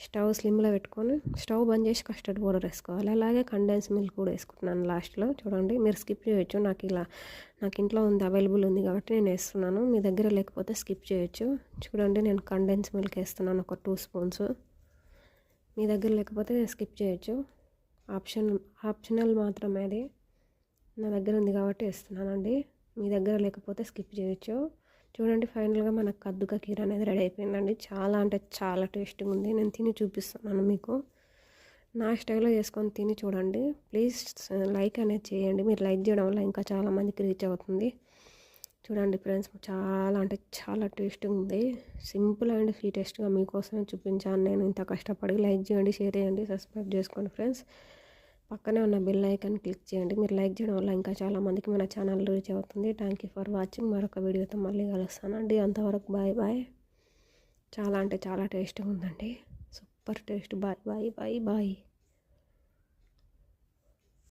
Stove స్లిమ్లో పెట్టుకొని stove బంద్ చేసి custard powder వేసుకోవాలి. అలాగే కండెన్స్ మిల్క్ కూడా వేసుకుంటున్నాను లాస్ట్లో. చూడండి మీరు స్కిప్ చేయొచ్చు. నాకు ఇలా నాకు ఇంట్లో ఉంది అవైలబుల్ ఉంది కాబట్టి నేను వేస్తున్నాను. మీ దగ్గర లేకపోతే స్కిప్ చేయొచ్చు. చూడండి నేను కండెన్స్ మిల్క్ వేస్తున్నాను ఒక టూ స్పూన్స్. మీ దగ్గర లేకపోతే స్కిప్ చేయొచ్చు. ఆప్షన్ ఆప్షనల్ మాత్రమే అది. నా దగ్గర ఉంది కాబట్టి వేస్తున్నానండి. మీ దగ్గర లేకపోతే స్కిప్ చేయొచ్చు. చూడండి ఫైనల్గా మనకు కద్దుక కీర అనేది రెడీ అయిపోయిందండి. చాలా అంటే చాలా టేస్టీగా ఉంది నేను తిని చూపిస్తున్నాను మీకు. నా స్టైల్లో చేసుకొని తిని చూడండి. ప్లీజ్ లైక్ అనేది చేయండి. మీరు లైక్ చేయడం వల్ల ఇంకా చాలామందికి రీచ్ అవుతుంది. చూడండి ఫ్రెండ్స్ చాలా అంటే చాలా టేస్ట్గా ఉంది సింపుల్ అండ్ స్వీటెస్ట్గా మీకోసమే చూపించాను. నేను ఇంత కష్టపడి లైక్ చేయండి షేర్ చేయండి సబ్స్క్రైబ్ చేసుకోండి ఫ్రెండ్స్. పక్కనే ఉన్న బిల్ ఐకాన్ క్లిక్ చేయండి. మీరు లైక్ చేయడం వల్ల ఇంకా చాలామందికి మన ఛానల్ రీచ్ అవుతుంది. Thank you for watching. మరొక వీడియోతో మళ్ళీ కలుస్తానండి. అంతవరకు బాయ్ బాయ్. చాలా అంటే చాలా టేస్ట్గా ఉందండి. Super taste. Bye bye bye bye.